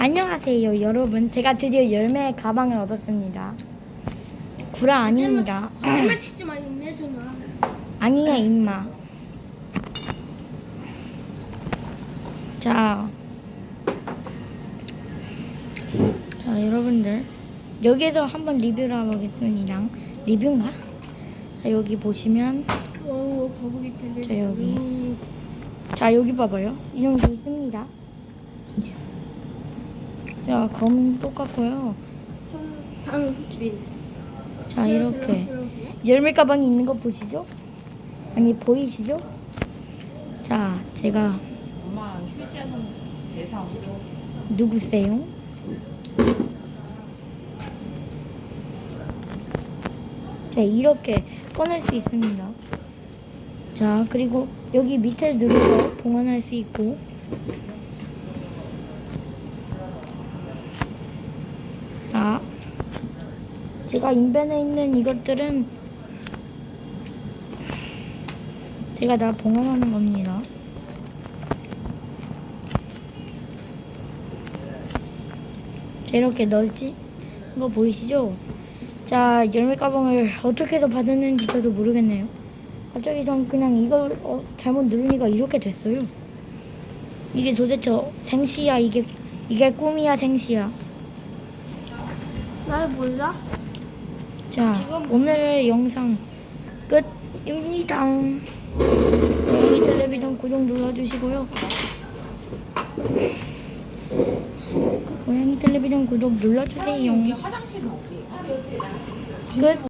안녕하세요 여러분. 제가 드디어 열매 가방을 얻었습니다. 구라 아닙니다. 거짓말 치지 마, 인내준아. 아니야 임마. 자, 자 여러분들. 여기에서 한번 리뷰를 해보겠습니다. 리뷰인가? 자 여기 보시면. 오, 거북이. 자, 여기. 자 여기 봐봐요. 이런 게 있습니 다자 검은 똑같고요. 자 이렇게 열매 가방이 있는 거 보시죠? 아니 보이시죠? 자 제가 엄마 휴지하는 대상으로 누구세요? 자 이렇게 꺼낼 수 있습니다 자 그리고 여기 밑에 누르서 봉안할 수 있고 자 제가 인벤에 있는 이것들은 제가 다 봉안하는 겁니다 자, 이렇게 넣었지? 이거 보이시죠? 자, 열매 가방을 어떻게 해서 받았는지 저도 모르겠네요. 갑자기 전 그냥 이걸 어, 잘못 누르니까 이렇게 됐어요. 이게 도대체 생시야? 이게 이게 꿈이야 생시야? 날 몰라? 자, 오늘의 영상 끝입니다. 고양이 텔레비전 구독 눌러주시고요. 고양이 텔레비전 구독 눌러주세요. 여기? 끝.